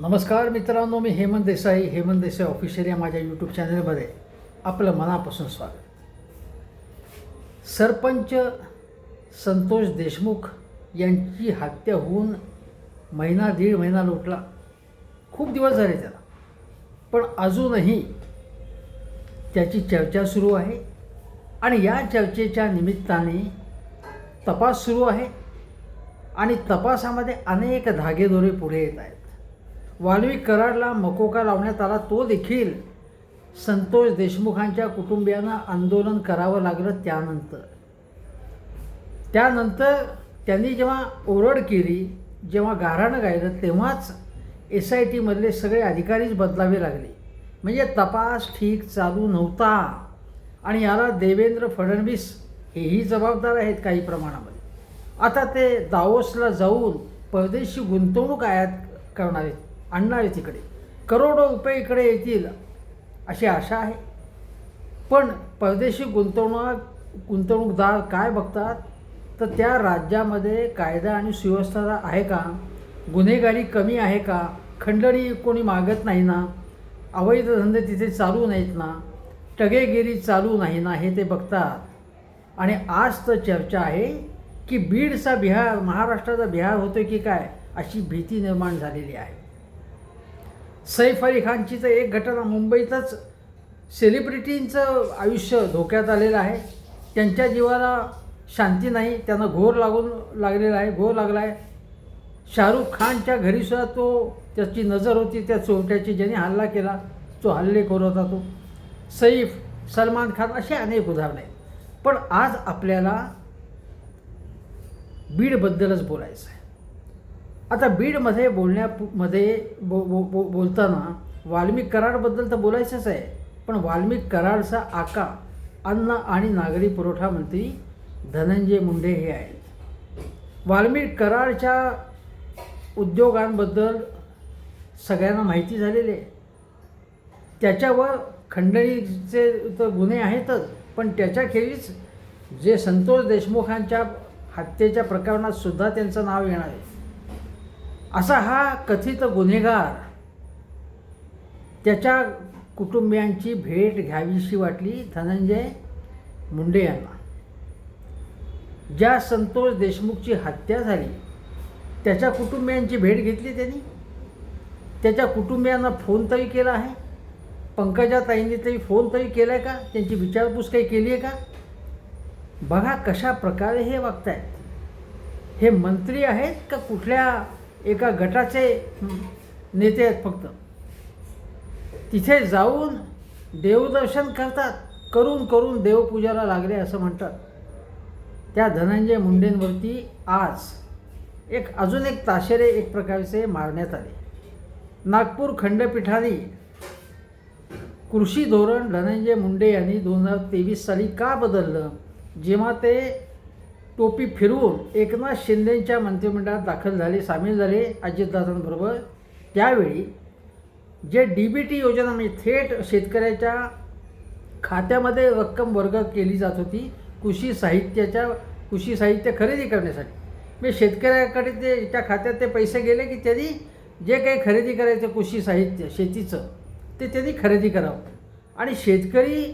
नमस्कार मित्रांनो मी हेमंत देसाई हेमंत देसाई ऑफिशियल या माझ्या यूट्यूब चॅनलमध्ये आपलं मनापासून स्वागत. सरपंच संतोष देशमुख यांची हत्या होऊन महिना दीड महिना लोटला. खूप दिवस झाले त्याला. पण अजूनही त्याची चर्चा सुरू आहे आणि या चर्चेच्या निमित्ताने तपास सुरू आहे आणि तपासामध्ये अनेक धागेदोरे पुढे येत आहेत. वाल्वी कराडला मकोका लावण्यात आला तो देखील संतोष देशमुखांच्या कुटुंबियांना आंदोलन करावं लागलं त्यानंतर. त्यानंतर त्यांनी जेव्हा ओरड केली जेव्हा गाराणं गायलं तेव्हाच एस आय टीमधले सगळे अधिकारीच बदलावे लागले. म्हणजे तपास ठीक चालू नव्हता आणि याला देवेंद्र फडणवीस हेही जबाबदार आहेत काही प्रमाणामध्ये. आता ते दावोसला जाऊन परदेशी गुंतवणूक आयात करणार आहेत. आणणार आहे तिकडे. करोडो रुपये इकडे येतील अशी आशा आहे. पण परदेशी गुंतवणूक गुंतवणूकदार काय बघतात? तर त्या राज्यामध्ये कायदा आणि सुव्यवस्था आहे का? गुन्हेगारी कमी आहे का? खंडणी कोणी मागत नाही ना? अवैध धंदे तिथे चालू नाहीत ना? टगेगिरी चालू नाही ना? हे ते बघतात. आणि आज तर चर्चा आहे की बीडचा बिहार महाराष्ट्राचा बिहार होतो की काय? अशी भीती निर्माण झालेली आहे. सैफ अली खानची तर एक घटना मुंबईतच सेलिब्रिटींचं आयुष्य धोक्यात आलेलं आहे. त्यांच्या जीवाला शांती नाही त्यांना घोर लागून लागलेला आहे घोर लागला आहे. शाहरुख खानच्या घरीसुद्धा तो त्याची नजर होती त्या चोरट्याची ज्याने हल्ला केला तो हल्लेखोर होता तो. सैफ सलमान खान असे अनेक उदाहरणं आहेत. पण आज आपल्याला बीडबद्दलच बोलायचं आहे. आता बीडमध्ये बोलण्यामध्ये बो बो बो बोलताना वाल्मिक कराडबद्दल तर बोलायचंच आहे. पण वाल्मिक कराडचा आका अन्न आणि नागरी पुरवठा मंत्री धनंजय मुंडे हे आहेत. वाल्मिक कराडच्या उद्योगांबद्दल सगळ्यांना माहिती झालेली आहे. त्याच्यावर खंडणीचे तर गुन्हे आहेतच पण त्याच्याखेरीज जे संतोष देशमुखांच्या हत्येच्या प्रकरणात सुद्धा त्यांचं नाव येणार आहे. असा हा कथित गुन्हेगार त्याच्या कुटुंबियांची भेट घ्यावीशी वाटली धनंजय मुंडे यांना. ज्या संतोष देशमुखची हत्या झाली त्याच्या कुटुंबियांची भेट घेतली त्यांनी. त्याच्या कुटुंबियांना फोन तरी केला आहे. पंकजा ताईंनी तरी फोन तरी केला आहे का? त्यांची विचारपूस काही केली आहे का? बघा कशा प्रकारे हे वागतायत. हे मंत्री आहेत का कुठल्या एका गटाचे नेते आहेत फक्त. तिथे जाऊन देवदर्शन करतात. करून करून देवपूजाला लागले असं म्हणतात. त्या धनंजय मुंडेंवरती आज एक अजून एक ताशेरे एक प्रकारचे मारण्यात आले. नागपूर खंडपीठाने कृषी धोरण धनंजय मुंडे यांनी दोन हजार तेवीस साली का बदललं? जेव्हा ते टोपी फिरवून एकनाथ शिंदेंच्या मंत्रिमंडळात दाखल झाले सामील झाले अजितदादांबरोबर. त्यावेळी जे डी बी टी योजना म्हणजे थेट शेतकऱ्याच्या खात्यामध्ये रक्कम वर्ग केली जात होती कृषी साहित्याच्या कृषी साहित्य खरेदी करण्यासाठी. मी शेतकऱ्याकडे ते त्या खात्यात ते पैसे गेले की त्यांनी जे काही खरेदी करायचं कृषी साहित्य शेतीचं ते त्यांनी खरेदी करावं. आणि शेतकरी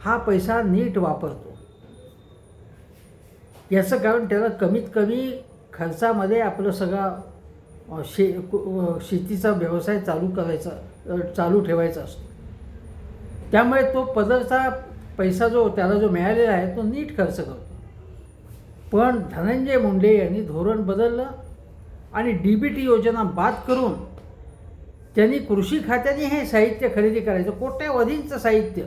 हा पैसा नीट वापरतो. याचं कारण त्याला कमीत कमी खर्चामध्ये आपलं सगळा शे शेतीचा व्यवसाय चालू करायचा चालू ठेवायचा असतो. त्यामुळे तो पदरचा पैसा जो त्याला जो मिळालेला आहे तो नीट खर्च करतो. पण धनंजय मुंडे यांनी धोरण बदललं आणि डी बी टी योजना बाद करून त्यांनी कृषी खात्याने हे साहित्य खरेदी करायचं कोट्यावधींचं साहित्य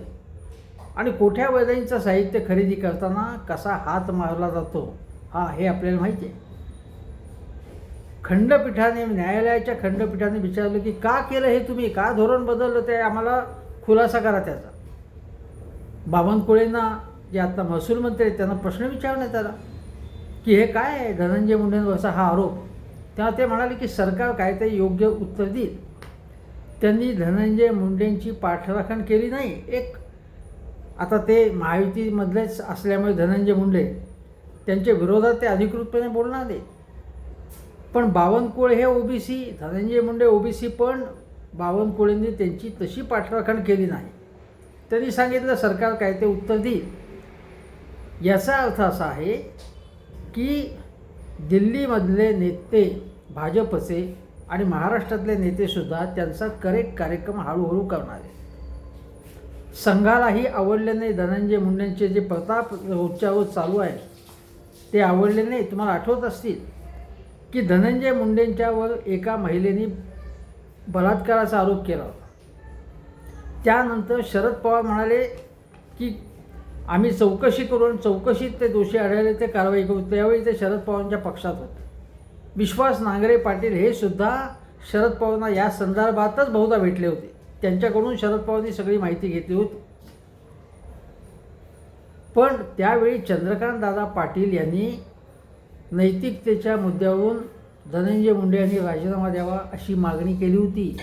आणि कोठ्या कोट्यावधींचं साहित्य खरेदी करताना कसा हात मारला जातो हा हे आपल्याला माहिती आहे. खंडपीठाने न्यायालयाच्या खंडपीठाने विचारलं की का केलं हे तुम्ही? का धोरण बदललं ते? आम्हाला खुलासा करा त्याचा. बावनकुळेंना जे आता महसूल मंत्री आहेत त्यांना प्रश्न विचारण्यात आला की हे काय आहे? धनंजय मुंडेंवरचा हा आरोप. तेव्हा ते म्हणाले की सरकार काहीतरी योग्य उत्तर देईल. त्यांनी धनंजय मुंडेंची पाठराखण केली नाही. एक आता ते महायुतीमधलेच असल्यामुळे धनंजय मुंडे त्यांच्या विरोधात ते अधिकृतपणे बोलणार नाही पण बावनकुळे हे ओबीसी धनंजय मुंडे ओबीसी पण बावनकुळेंनी त्यांची तशी पाठराखण केली नाही. त्यांनी सांगितलं सरकार काय ते उत्तर देईल. याचा अर्थ असा आहे की दिल्लीमधले नेते भाजपचे आणि महाराष्ट्रातले नेतेसुद्धा त्यांचा करेक्ट कार्यक्रम हळूहळू करणार आहेत. संघालाही आवडले नाही. धनंजय मुंडेंचे जे प्रताप रोजच्या चालू आहे ते आवडले नाही. तुम्हाला आठवत असतील की धनंजय मुंडेंच्यावर एका महिलेने बलात्काराचा आरोप केला होता. त्यानंतर शरद पवार म्हणाले की आम्ही चौकशी करून चौकशीत ते दोषी आढळले ते कारवाई करू. त्यावेळी ते शरद पवारांच्या पक्षात होते. विश्वास नांगरे पाटील हे सुद्धा शरद पवारांना या संदर्भातच बहुधा भेटले होते. त्यांच्याकडून शरद पवारांनी सगळी माहिती घेतली होती. पण त्यावेळी चंद्रकांत दादा पाटील यांनी नैतिकतेच्या मुद्द्यावरून धनंजय मुंडे यांनी राजीनामा द्यावा अशी मागणी केली होती.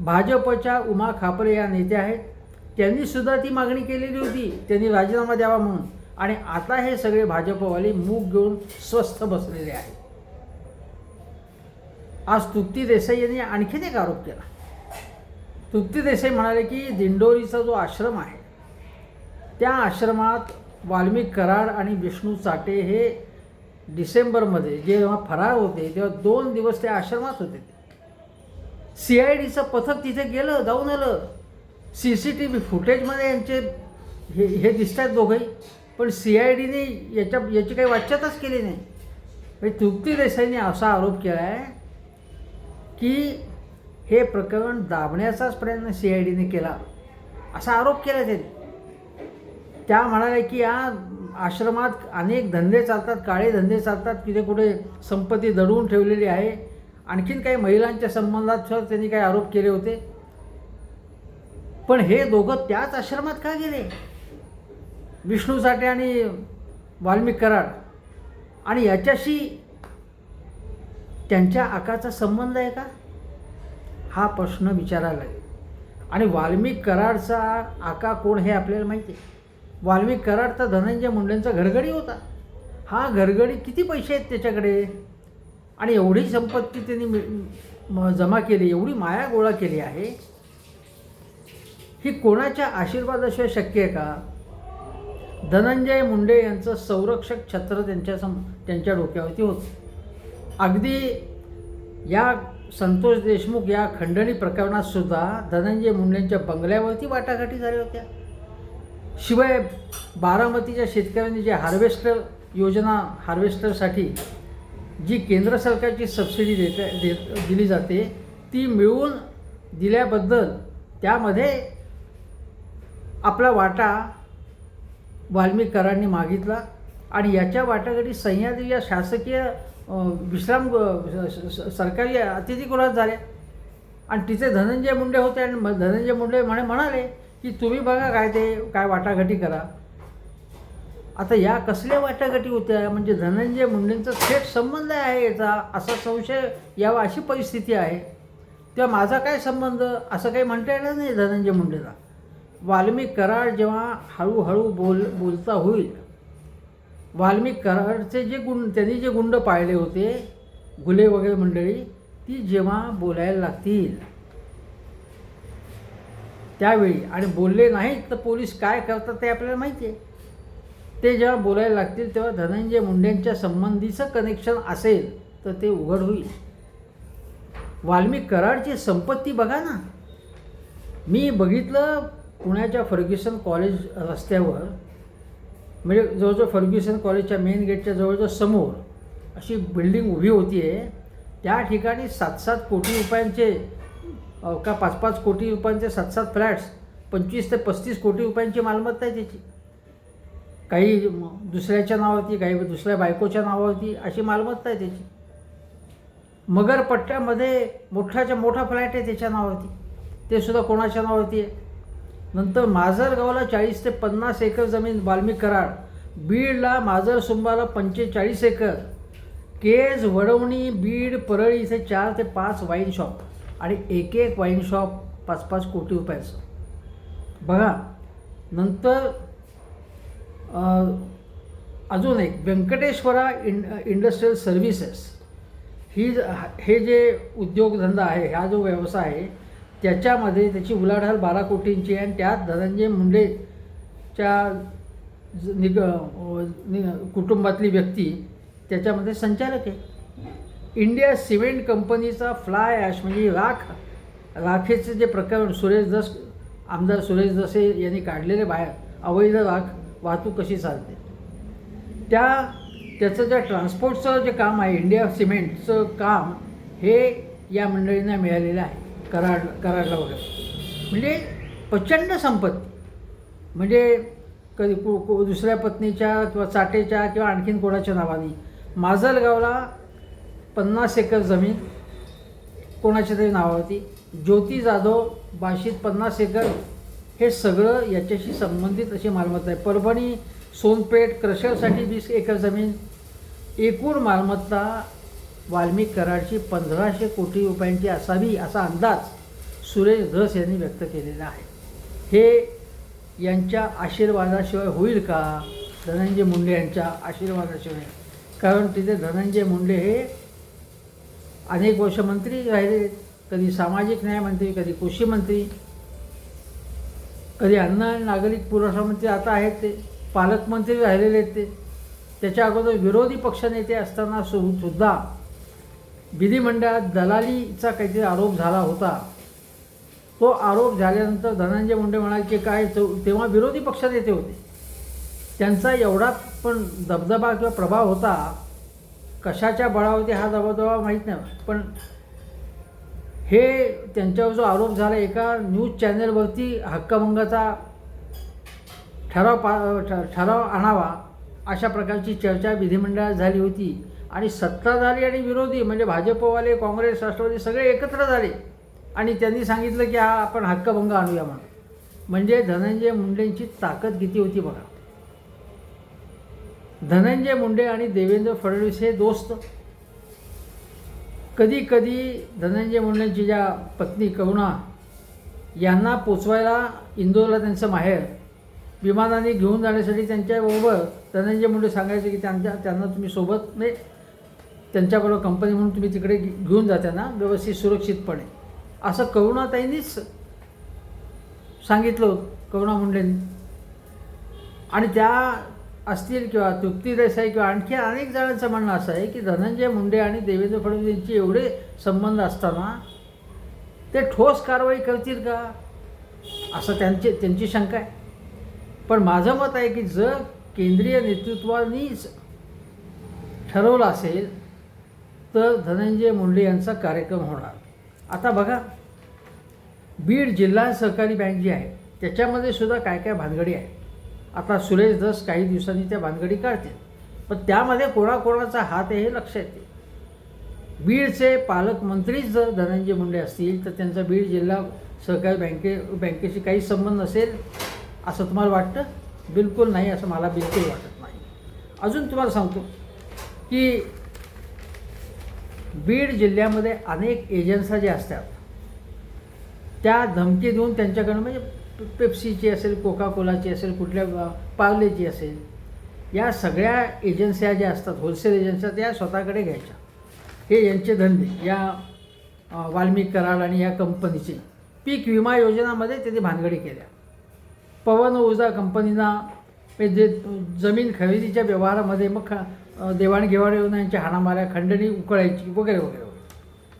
भाजपच्या उमा खापरे या नेत्या आहेत. त्यांनी सुद्धा ती मागणी केलेली होती. त्यांनी राजीनामा द्यावा म्हणून. आणि आता हे सगळे भाजपवाले मूग घेऊन स्वस्थ बसलेले आहेत. आज तृप्ती देसाई यांनी आणखीन एक आरोप केला. तृप्ती देसाई म्हणाले की दिंडोरीचा जो आश्रम आहे त्या आश्रमात वाल्मिक कराड आणि विष्णू चाटे हे डिसेंबरमध्ये जेव्हा फरार होते तेव्हा दोन दिवस त्या आश्रमात होते. सी आय डीचं पथक तिथे गेलं जाऊन आलं. सी सी टी व्ही फुटेजमध्ये यांचे हे हे दिसत आहेत दोघंही. पण सी आय डीने याच्या याची काही वाच्यताच केली नाही. म्हणजे तृप्ती देसाईने असा आरोप केला आहे की हे प्रकरण दाबण्याचाच प्रयत्न सी आय डीने केला. असा आरोप केला त्यांनी. त्या म्हणाल्या की या आश्रमात अनेक धंदे चालतात काळे धंदे चालतात तिथे कुठे संपत्ती दडवून ठेवलेली आहे. आणखीन काही महिलांच्या संबंधात सर त्यांनी काही आरोप केले होते. पण हे दोघं त्याच आश्रमात का गेले? विष्णू साठे आणि वाल्मिक कराड. आणि याच्याशी त्यांच्या आकाचा संबंध आहे का? हा प्रश्न विचारायला लागेल. आणि वाल्मिक कराडचा आका कोण हे आपल्याला माहिती आहे? वाल्मिक कराड तर धनंजय मुंडेंचा घरगडी होता. हा घरगडी किती पैसे आहेत त्याच्याकडे? आणि एवढी संपत्ती त्यांनी जमा केली एवढी माया गोळा केली आहे. ही कोणाच्या आशीर्वादाशिवाय शक्य आहे का? धनंजय मुंडे यांचं संरक्षक छत्र त्यांच्या सम त्यांच्या डोक्यावरती होतं. अगदी या संतोष देशमुख या खंडणी प्रकरणात सुद्धा धनंजय मुंडेंच्या बंगल्यावरती वाटाघाटी झाल्या होत्या. शिवाय बारामतीच्या शेतकऱ्यांनी जे हार्वेस्टर योजना हार्वेस्टरसाठी जी केंद्र सरकारची सबसिडी देत देत दिली जाते ती मिळवून दिल्याबद्दल त्यामध्ये आपला वाटा वाल्मिकरांनी मागितला आणि याच्या वाटाघाटी सह्याद्री या शासकीय विश्राम सरकारी अतिथीगृहात झाल्या आणि तिथे धनंजय मुंडे होते आणि धनंजय मुंडे म्हणे म्हणाले की तुम्ही बघा काय ते काय वाटाघाटी करा. आता या कसल्या वाटाघाटी होत्या? म्हणजे धनंजय मुंडेंचा थेट संबंध आहे याचा असा संशय यावा अशी परिस्थिती आहे. तेव्हा माझा काय संबंध? असं काही म्हणता येणार नाही धनंजय मुंडेला. वाल्मिक कराड जेव्हा हळूहळू बोल बोलता होईल वाल्मिक कराडचे जे गुंड त्यांनी जे गुंड पाळले होते गुले वगैरे मंडळी ती जेव्हा बोलायला लागतील त्यावेळी आणि बोलले नाहीत तर पोलीस काय करतात ते आपल्याला माहिती आहे. ते जेव्हा बोलायला लागतील तेव्हा धनंजय मुंडेंच्या संबंधीचं कनेक्शन असेल तर ते उघड होईल. वाल्मिक कराडची संपत्ती बघा ना. मी बघितलं पुण्याच्या फर्ग्युसन कॉलेज रस्त्यावर म्हणजे जवळजवळ फर्ग्युसन कॉलेजच्या मेन गेटच्या जवळजवळ समोर अशी बिल्डिंग उभी होती आहे त्या ठिकाणी सात सात कोटी रुपयांचे का पाच पाच कोटी रुपयांचे सात सात फ्लॅट्स पंचवीस ते पस्तीस कोटी रुपयांची मालमत्ता आहे त्याची. काही दुसऱ्याच्या नावावरती काही दुसऱ्या बायकोच्या नावावरती अशी मालमत्ता आहे त्याची. मगरपट्ट्यामध्ये मोठाच्या मोठा फ्लॅट आहे त्याच्या नावावरती. ते सुद्धा कोणाच्या नावावरती आहे? नंतर माजरगावला चाळीस ते पन्नास एकर जमीन वाल्मिक कराड बीडला माजर सुंबाला पंचेचाळीस एकर केज वडवणी बीड परळी इथे चार ते पाच वाईन शॉप आणि एक एक वाईन शॉप पाच पाच कोटी रुपयाचं. बघा नंतर अजून एक व्यंकटेश्वरा इंड इंडस्ट्रियल सर्व्हिसेस ही ज- हे जे उद्योगधंदा आहे हा जो व्यवसाय आहे त्याच्यामध्ये त्याची उलाढाल बारा कोटींची आणि त्यात धनंजय मुंडेच्या ज- निग नि कुटुंबातली व्यक्ती त्याच्यामध्ये संचालक आहे. इंडिया सिमेंट कंपनीचा फ्लाय ॲश म्हणजे राख राखेचं जे प्रकरण सुरेश दस आमदार सुरेश दसे यांनी काढलेले बाहेर अवैध राख वाहतूक कशी चालते? त्या त्याचं ज्या ट्रान्सपोर्टचं जे काम आहे इंडिया सिमेंटचं काम हे या मंडळींना मिळालेलं आहे. कराड कराडला वगैरे. म्हणजे प्रचंड संपत्ती म्हणजे कधी को को दुसऱ्या पत्नीच्या किंवा चाटेच्या किंवा आणखीन कोणाच्या नावाने. माजलगावला पन्नास एकर जमीन कोणाच्या तरी नावावरती. ज्योती जाधव बाशीत पन्नास एकर हे सगळं याच्याशी संबंधित अशी मालमत्ता आहे. परभणी सोनपेठ क्रशरसाठी वीस एकर जमीन. एकूण मालमत्ता वाल्मिक कराडची पंधराशे कोटी रुपयांची असावी असा अंदाज सुरेश धस यांनी व्यक्त केलेला आहे. हे यांच्या आशीर्वादाशिवाय होईल का? धनंजय मुंडे यांच्या आशीर्वादाशिवाय. कारण तिथे धनंजय मुंडे हे अनेक वर्ष मंत्री राहिले. कधी सामाजिक न्याय मंत्री कधी कृषी मंत्री कधी अन्न आणि नागरिक पुरवठा मंत्री आता आहेत ते. पालकमंत्री राहिलेले आहेत ते. त्याच्या अगोदर विरोधी पक्षनेते असताना सु सुद्धा विधिमंडळात दलालीचा काहीतरी आरोप झाला होता. तो आरोप झाल्यानंतर धनंजय मुंडे म्हणाले की काय तो- तेव्हा विरोधी पक्षनेते होते. त्यांचा एवढा पण दबदबा किंवा प्रभाव होता कशाच्या बळावरती हा दबदबा माहीत नाही. पण हे त्यांच्यावर जो आरोप झाला एका न्यूज चॅनलवरती हक्कभंगाचा ठराव पा ठराव आणावा अशा प्रकारची चर्चा विधिमंडळात झाली होती. आणि सत्ताधारी आणि विरोधी म्हणजे भाजपवाले काँग्रेस राष्ट्रवादी सगळे एकत्र झाले. आणि त्यांनी सांगितलं की हा आपण हक्कभंग आणूया म्हणून. म्हणजे धनंजय मुंडेंची ताकद किती होती बघा. धनंजय मुंडे आणि देवेंद्र फडणवीस हे दोस्त. कधी कधी धनंजय मुंडेंची ज्या पत्नी करुणा यांना पोचवायला इंदोरला त्यांचं माहेर विमानाने घेऊन जाण्यासाठी त्यांच्याबरोबर धनंजय मुंडे सांगायचे की त्यांच्या त्यांना तुम्ही सोबत नाही त्यांच्याबरोबर कंपनी म्हणून तुम्ही तिकडे घेऊन जाताना व्यवस्थित सुरक्षितपणे. असं करुणाताईंनीच सांगितलं करुणा मुंडेंनी. आणि त्या असतील किंवा तृप्ती देसाई किंवा आणखी अनेक जणांचं म्हणणं असं आहे की धनंजय मुंडे आणि देवेंद्र फडणवीस यांचे एवढे संबंध असताना ते ठोस कारवाई करतील का? असं त्यांचे त्यांची शंका आहे. पण माझं मत आहे की जर केंद्रीय नेतृत्वानीच ठरवलं असेल तर धनंजय मुंडे यांचा कार्यक्रम होणार. आता बघा बीड जिल्हा सहकारी बँक जी आहे त्याच्यामध्ये सुद्धा काय काय भानगडी आहे आता सुरेश दस काही दिवसांनी त्या भानगडी काढतील पण त्यामध्ये कोणाकोणाचा हात आहे हे लक्षात येते बीडचे पालकमंत्रीच जर धनंजय मुंडे असतील तर त्यांचा बीड जिल्हा सहकारी बँके बँकेशी काही संबंध नसेल असं तुम्हाला वाटतं? बिलकुल नाही असं मला बिलकुल वाटत नाही. अजून तुम्हाला सांगतो की बीड जिल्ह्यामध्ये अनेक एजन्सा ज्या असतात त्या धमकी देऊन त्यांच्याकडून म्हणजे पेप्सीची असेल कोका कोलाची असेल कुठल्या पार्लेची असेल या सगळ्या एजन्स्या ज्या असतात होलसेल एजन्स्या त्या स्वतःकडे घ्यायच्या. हे यांचे धंदे या वाल्मिक कराड आणि या कंपनीचे पीक विमा योजनामध्ये त्यांनी भानगडी केल्या. पवन ऊर्जा कंपनीना म्हणजे जे जमीन खरेदीच्या व्यवहारामध्ये मग देवाणघेवाण यांच्या हाणामाऱ्या खंडणी उकळायची वगैरे वगैरे वगैरे.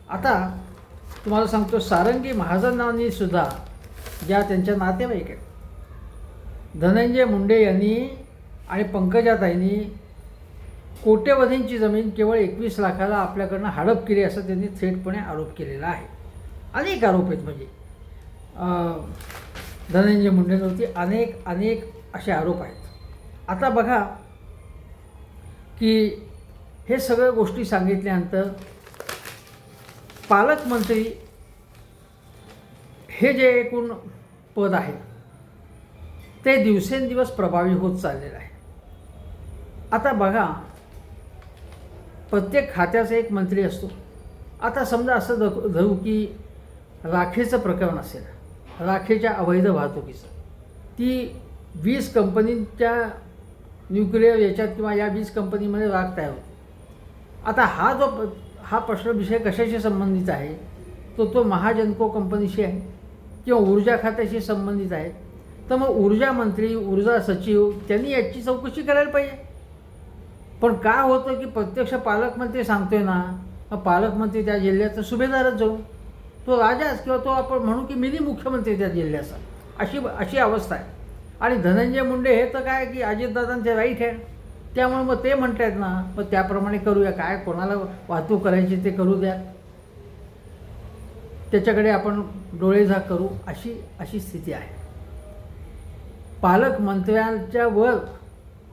आता तुम्हाला सांगतो सारंगी महाजनांनी सुद्धा ज्या त्यांच्या नातेवाईक आहेत धनंजय मुंडे यांनी आणि पंकजाताईंनी कोट्यवधींची जमीन केवळ एकवीस लाखाला आपल्याकडनं हडप केली असं त्यांनी थेटपणे आरोप केलेला आहे. अनेक आरोप आहेत म्हणजे. धनंजय मुंडेंवरती अनेक अनेक असे आरोप आहेत. आता बघा की हे सगळ्या गोष्टी सांगितल्यानंतर पालकमंत्री हे जे एकूण पद आहे ते दिवसेंदिवस प्रभावी होत चाललेलं आहे. आता बघा प्रत्येक खात्याचा एक मंत्री असतो. आता समजा असं ध धरू की राखेचं प्रकरण असेल राखेच्या अवैध वाहतुकीचं ती वीज कंपनीच्या न्यूक्लिअर याच्यात किंवा या वीज कंपनीमध्ये वागताय. तयार आता हा जो प- हा प्रश्न विषय कशाशी संबंधित आहे? तो तो महाजनको कंपनीशी आहे किंवा ऊर्जा खात्याशी संबंधित आहे? तर मग ऊर्जा मंत्री ऊर्जा सचिव त्यांनी याची चौकशी करायला पाहिजे. पण काय होतं की प्रत्यक्ष पालकमंत्री सांगतोय ना मग पालकमंत्री त्या जिल्ह्याचा सुभेदारच जाऊ. तो राजाच किंवा तो आपण म्हणू की मिनी मुख्यमंत्री त्या जिल्ह्याचा. अशी अशी अवस्था आहे. आणि धनंजय मुंडे हे तर काय की अजितदादांचे राईट आहे. त्यामुळे मग ते म्हणत आहेत ना मग त्याप्रमाणे करूया. काय कोणाला वाहतूक करायची ते करू द्या. त्याच्याकडे आपण डोळेझाक करू. अशी अशी स्थिती आहे. पालकमंत्र्यांच्या वर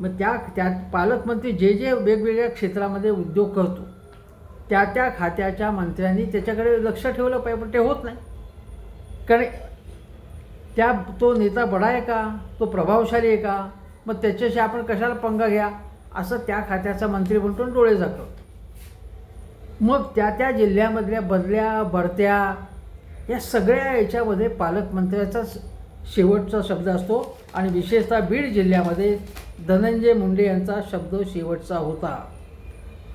मग त्या त्या पालकमंत्री जे जे वेगवेगळ्या क्षेत्रामध्ये उद्योग करतो त्या त्या खात्याच्या मंत्र्यांनी त्याच्याकडे लक्ष ठेवलं पाहिजे पण ते होत नाही. कारण त्या तो नेता बडा आहे का? तो प्रभावशाली आहे का? मग त्याच्याशी आपण कशाला पंगा घ्या? असं त्या खात्याचा मंत्री म्हणतो डोळे जातो मग त्या त्या जिल्ह्यामधल्या बदल्या भरत्या या सगळ्या याच्यामध्ये पालकमंत्र्याचा शेवटचा शब्द असतो. आणि विशेषतः बीड जिल्ह्यामध्ये धनंजय मुंडे यांचा शब्द शेवटचा होता.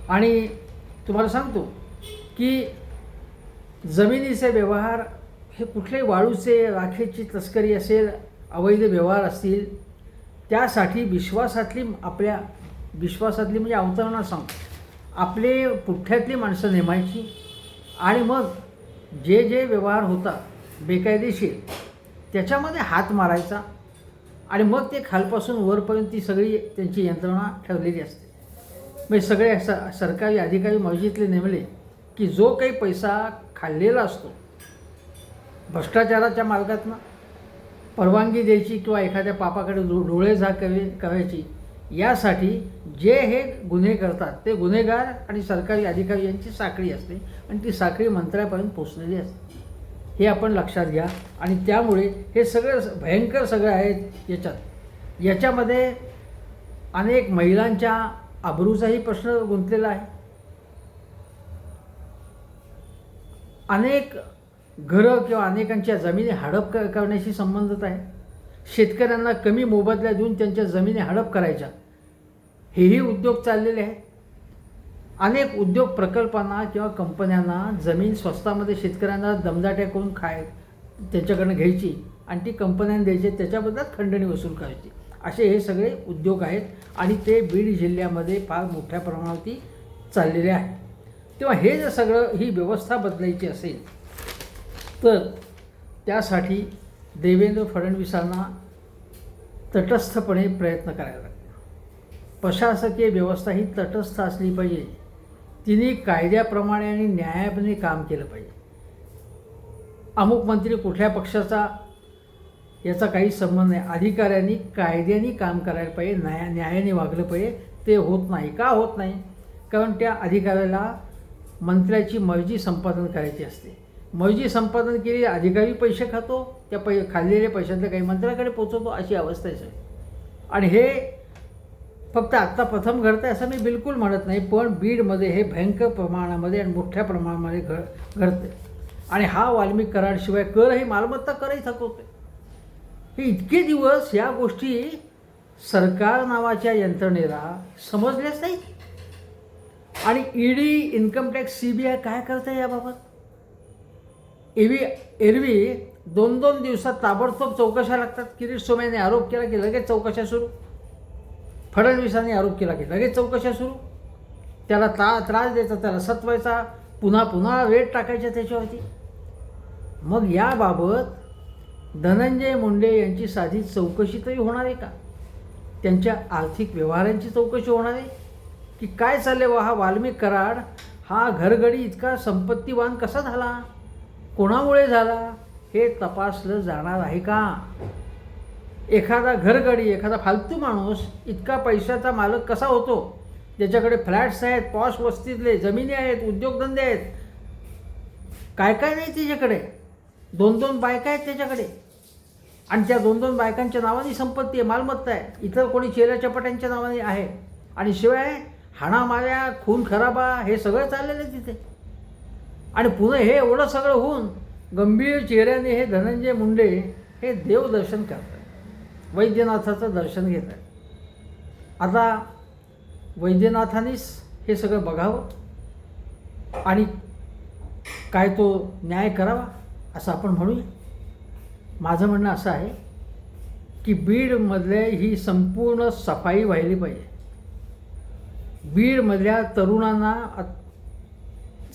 आणि तुम्हाला सांगतो की जमिनीचे व्यवहार हे कुठल्याही वाळूचे राखेची तस्करी असेल अवैध व्यवहार असतील त्यासाठी विश्वासातली आपल्या विश्वासातली म्हणजे अवतरणा सांगतो आपले पुठ्ठ्यातली माणसं नेमायची. आणि मग जे जे व्यवहार होता बेकायदेशीर त्याच्यामध्ये हात मारायचा. आणि मग ते खालपासून वरपर्यंत ती सगळी त्यांची यंत्रणा ठेवलेली असते. म्हणजे सगळे स सरकारी अधिकारी मर्जीतले नेमले की जो काही पैसा खाल्लेला असतो भ्रष्टाचाराच्या मार्गातनं परवानगी द्यायची किंवा एखाद्या पापाकडे डो डोळे झाक करायची यासाठी जे हे गुन्हे करतात ते गुन्हेगार आणि सरकारी अधिकारी यांची साखळी असते आणि ती साखळी मंत्र्यापर्यंत पोचलेली असते. हे आपण लक्षात घ्या आणि त्यामुळे हे सगळं भयंकर सगळं आहे याच्यात. याच्यामध्ये अनेक महिलांच्या आबरूचाही प्रश्न गुंतलेला आहे. अनेक घरं किंवा अनेकांच्या जमिनी हडप क करण्याशी संबंधित आहे. शेतकऱ्यांना कमी मोबदल्या देऊन त्यांच्या जमिनी हडप करायच्या. हेही उद्योग चाललेले आहेत. अनेक उद्योग प्रकल्पांना किंवा कंपन्यांना जमीन स्वस्तामध्ये शेतकऱ्यांना दमदाट्या करून खाय त्यांच्याकडनं घ्यायची आणि ती कंपन्यांना द्यायची त्याच्याबद्दल खंडणी वसूल करायची. असे हे सगळे उद्योग आहेत आणि ते बीड जिल्ह्यामध्ये फार मोठ्या प्रमाणावरती चाललेले आहे तेव्हा हे जर सगळं ही व्यवस्था बदलायची असेल तर त्यासाठी देवेंद्र फडणवीसांना तटस्थपणे प्रयत्न करायला लागतील. प्रशासकीय व्यवस्था ही तटस्थ असली पाहिजे. तिने कायद्याप्रमाणे आणि न्यायाने काम केलं पाहिजे. अमुक मंत्री कुठल्या पक्षाचा याचा काही संबंध नाही. अधिकाऱ्यांनी कायद्याने काम करायला पाहिजे. न्याया न्यायाने वागलं पाहिजे. ते होत नाही. का होत नाही? कारण त्या अधिकाऱ्याला मंत्र्याची मर्जी संपादन करायची असते. मौजी संपादन केली अधिकारी पैसे खातो त्या पै खाल्लेल्या पैशातल्या काही मंत्र्याकडे पोचवतो अशी अवस्था आहे आणि हे फक्त आत्ता प्रथम घडतं असं मी बिलकुल म्हणत नाही पण बीडमध्ये हे भयंकर प्रमाणामध्ये आणि मोठ्या प्रमाणामध्ये घड घडते आणि हा वाल्मिक कराडशिवाय कर ही मालमत्ता करही थकवते हे इतके दिवस या गोष्टी सरकार नावाच्या यंत्रणेला समजल्याच नाही आणि ED income tax C B I काय करतं याबाबत? एवी एरवी दोन दोन दिवसात ताबडतोब चौकशा लागतात. किरीट सोम्याने आरोप केला की लगेच चौकशा सुरू. फडणवीसांनी आरोप केला की लगेच चौकशा सुरू. त्याला ता त्रास द्यायचा त्याला सत्वायचा पुन्हा पुन्हा वेट टाकायचा त्याच्यावरती. मग याबाबत धनंजय मुंडे यांची साधी चौकशी तरी होणार आहे का? त्यांच्या आर्थिक व्यवहारांची चौकशी होणार आहे? की काय चालले वा हा वाल्मिक कराड? हा घरगडी इतका संपत्तीवान कसा झाला? कोणामुळे झाला? हे तपासलं जाणार आहे का? एखादा घरगडी एखादा फालतू माणूस इतका पैशाचा मालक कसा होतो? ज्याच्याकडे फ्लॅट्स आहेत पॉश वस्तीतले जमिनी आहेत उद्योगधंदे आहेत. काय काय नाही त्याच्याकडे? दोन दोन बायका आहेत त्याच्याकडे. आणि त्या दोन दोन बायकांच्या नावाने संपत्ती आहे मालमत्ता आहे. इतर कोणी चेल्या चपाट्यांच्या नावाने आहे. आणि शिवाय हाणामाऱ्या खून खराबा हे सगळं चाललेलं आहे तिथे. आणि पुन्हा हे एवढं सगळं होऊन गंभीर चेहऱ्याने हे धनंजय मुंडे हे देवदर्शन करतात. वैद्यनाथाचं दर्शन घेतात. आता वैद्यनाथानेच हे सगळं बघावं आणि काय तो न्याय करावा असं आपण म्हणूया. माझं म्हणणं असं आहे की बीडमधले ही संपूर्ण सफाई व्हायली पाहिजे. बीडमधल्या तरुणांना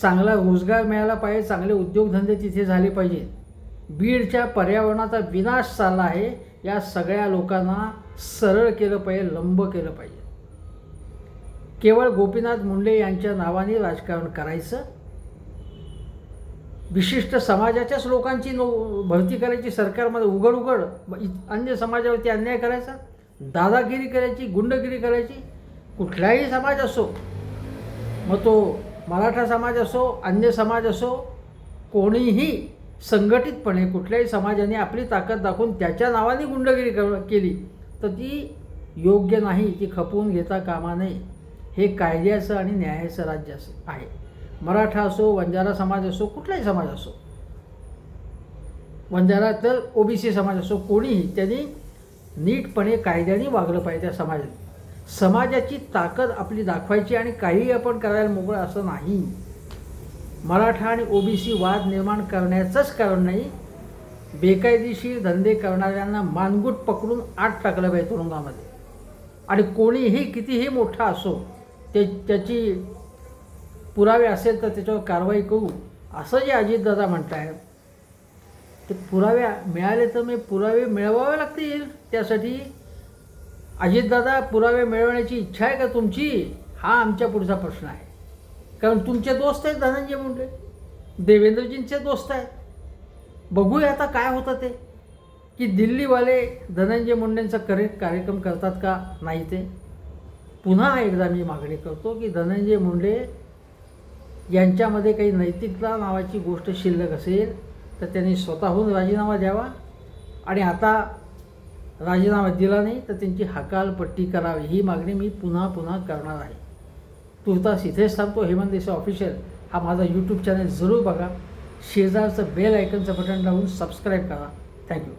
चांगला रोजगार मिळाला पाहिजे चांगले उद्योगधंदे तिथे झाले पाहिजेत बीडच्या पर्यावरणाचा विनाश चालला आहे या सगळ्या लोकांना सरळ केलं पाहिजे लंब केलं पाहिजे. केवळ गोपीनाथ मुंडे यांच्या नावाने राजकारण करायचं? विशिष्ट समाजाच्याच लोकांची नो भरती करायची सरकारमध्ये उघड उघड इ- अन्य समाजावरती अन्याय करायचा? दादागिरी करायची गुंडगिरी करायची? कुठलाही समाज असो मग तो मराठा समाज असो अन्य समाज असो कोणीही संघटितपणे कुठल्याही समाजाने आपली ताकद दाखवून त्याच्या नावाने गुंडगिरी कर केली तर ती योग्य नाही ती खपवून घेता कामा नये. हे कायद्याचं आणि न्यायाचं राज्य असं आहे. मराठा असो वंजारा समाज असो कुठलाही समाज असो वंजारा तर ओबीसी समाज असो कोणीही त्यांनी नीटपणे कायद्याने वागलं पाहिजे त्या समाजात समाजाची ताकद आपली दाखवायची आणि काहीही आपण करायला मोकळं असं नाही. मराठा आणि ओबीसी वाद निर्माण करण्याचंच कारण नाही. बेकायदेशीर धंदे करणाऱ्यांना मानगूट पकडून आत टाकलं पाहिजे तुरुंगामध्ये. आणि कोणीही कितीही मोठा असो ते त्याची पुरावे असेल तर त्याच्यावर कारवाई करू असं जे अजितदादा म्हणत आहेत ते पुरावे मिळाले तर मी पुरावे मिळवावे लागतील त्यासाठी अजितदादा पुरावे मिळवण्याची इच्छा आहे का तुमची? हा आमच्या पुढचा प्रश्न आहे. कारण तुमचे दोस्त आहेत धनंजय मुंडे. देवेंद्रजींचे दोस्त आहेत. बघूया आता काय होतं ते. की दिल्लीवाले धनंजय मुंडेंचा करे कार्यक्रम करतात का? नाही ते. पुन्हा एकदा मी मागणी करतो की धनंजय मुंडे यांच्यामध्ये काही नैतिकता नावाची गोष्ट शिल्लक असेल तर त्यांनी स्वतःहून राजीनामा द्यावा. आणि आता राजीनामा दिला नाही तर त्यांची हकालपट्टी करावी. ही मागणी मी पुन्हा पुन्हा करणार आहे. तुर्तास इथेच थांबतो. हेमंत देसाई ऑफिशियल हा माझा यूट्यूब चॅनल जरूर बघा. शेजारचं बेल आयकनचं बटन लावून सबस्क्राईब करा. Thank you